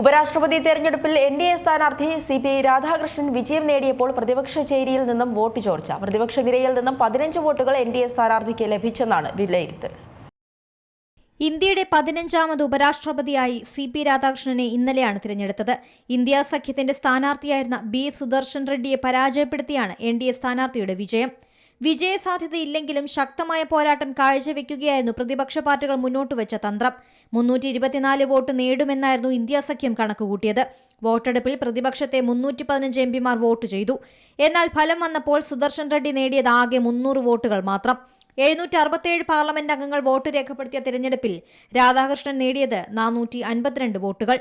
ഉപരാഷ്ട്രപതി തെരഞ്ഞെടുപ്പിൽ N D A സ്ഥാനാർത്ഥി സി പി രാധാകൃഷ്ണൻ വിജയം നേടിയപ്പോൾ പ്രതിപക്ഷ ചേരിയിൽ നിന്നും വോട്ട് ചോർച്ച. പ്രതിപക്ഷ നിരയിൽ നിന്നും പതിനഞ്ച് വോട്ടുകൾ എൻ ഡി എ സ്ഥാനാർത്ഥിക്ക് ലഭിച്ചെന്നാണ് വിലയിരുത്തൽ. ഇന്ത്യയുടെ പതിനഞ്ചാമത് ഉപരാഷ്ട്രപതിയായി സി പി രാധാകൃഷ്ണനെ ഇന്നലെയാണ് തിരഞ്ഞെടുത്തത്. ഇന്ത്യ സഖ്യത്തിന്റെ സ്ഥാനാർത്ഥിയായിരുന്ന ബി സുദർശൻ റെഡ്ഡിയെ പരാജയപ്പെടുത്തിയാണ് എൻ ഡി എ സ്ഥാനാർത്ഥിയുടെ വിജയം. വിജയസാധ്യതയില്ലെങ്കിലും ശക്തമായ പോരാട്ടം കാഴ്ചവെക്കുകയായിരുന്നു പ്രതിപക്ഷ പാർട്ടികൾ മുന്നോട്ട് വെച്ച തന്ത്രം. മുന്നൂറ്റി ഇരുപത്തിനാല് വോട്ട് നേടുമെന്നായിരുന്നു ഇന്ത്യ സഖ്യം കണക്കുകൂട്ടിയത്. വോട്ടെടുപ്പിൽ പ്രതിപക്ഷത്തെ മുന്നൂറ്റി പതിനഞ്ച് എം പിമാർ വോട്ട് ചെയ്തു. എന്നാൽ ഫലം വന്നപ്പോൾ സുദർശൻ റെഡ്ഡി നേടിയത് ആകെ മുന്നൂറ് വോട്ടുകൾ മാത്രം. എഴുന്നൂറ്റി അറുപത്തിയേഴ് പാർലമെന്റ് അംഗങ്ങൾ വോട്ട് രേഖപ്പെടുത്തിയ തിരഞ്ഞെടുപ്പിൽ രാധാകൃഷ്ണൻ നേടിയത് നാനൂറ്റി അൻപത്തിരണ്ട് വോട്ടുകൾ.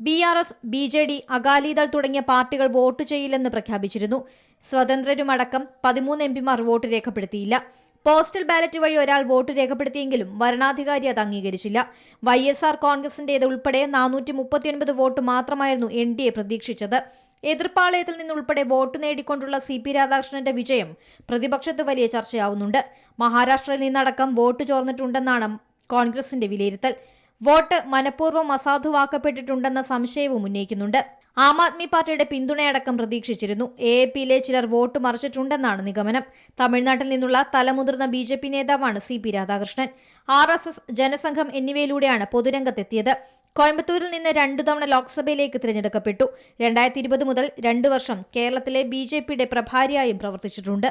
B R S B J D Akali Dal തുടങ്ങിയ പാർട്ടികൾ വോട്ട് ചെയ്യില്ലെന്ന് പ്രഖ്യാപിച്ചിരുന്നു. സ്വതന്ത്രരുമടക്കം പതിമൂന്ന് എം പിമാർ വോട്ട് രേഖപ്പെടുത്തിയില്ല. പോസ്റ്റൽ ബാലറ്റ് വഴി ഒരാൾ വോട്ട് രേഖപ്പെടുത്തിയെങ്കിലും വരണാധികാരി അത് അംഗീകരിച്ചില്ല. വൈ എസ് ആർ കോൺഗ്രസിന്റേത് ഉൾപ്പെടെ നാനൂറ്റി മുപ്പത്തിയൊൻപത് വോട്ട് മാത്രമായിരുന്നു എൻ ഡി എ പ്രതീക്ഷിച്ചത്. എതിർപ്പാളയത്തിൽ നിന്നുൾപ്പെടെ വോട്ട് നേടിക്കൊണ്ടുള്ള സി പി രാധാകൃഷ്ണന്റെ വിജയം പ്രതിപക്ഷത്ത് വലിയ ചർച്ചയാവുന്നുണ്ട്. മഹാരാഷ്ട്രയിൽ നിന്നടക്കം വോട്ട് ചോർന്നിട്ടുണ്ടെന്നാണ് കോൺഗ്രസിന്റെ വിലയിരുത്തൽ. വോട്ട് മനഃപൂർവം അസാധുവാക്കപ്പെട്ടിട്ടുണ്ടെന്ന സംശയവും ഉന്നയിക്കുന്നുണ്ട്. ആം ആദ്മി പാർട്ടിയുടെ പിന്തുണയടക്കം പ്രതീക്ഷിച്ചിരുന്നു. എ പിയിലെ ചിലർ വോട്ട് മറിച്ചിട്ടുണ്ടെന്നാണ് നിഗമനം. തമിഴ്നാട്ടിൽ നിന്നുള്ള തലമുതിർന്ന ബി ജെ പി നേതാവാണ് C P Radhakrishnan. R S S Jana Sangh എന്നിവയിലൂടെയാണ് പൊതുരംഗത്തെത്തിയത്. കോയമ്പത്തൂരിൽ നിന്ന് രണ്ടു തവണ ലോക്സഭയിലേക്ക് തിരഞ്ഞെടുക്കപ്പെട്ടു. രണ്ടായിരത്തി ഇരുപത് മുതൽ രണ്ടു വർഷം കേരളത്തിലെ ബി ജെ പിയുടെ പ്രഭാരിയായും പ്രവർത്തിച്ചിട്ടുണ്ട്.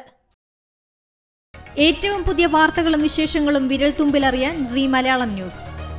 ഏറ്റവും പുതിയ വാർത്തകളും വിശേഷങ്ങളും വിരൽ തുമ്പിലറിയാൻ സി മലയാളം ന്യൂസ്.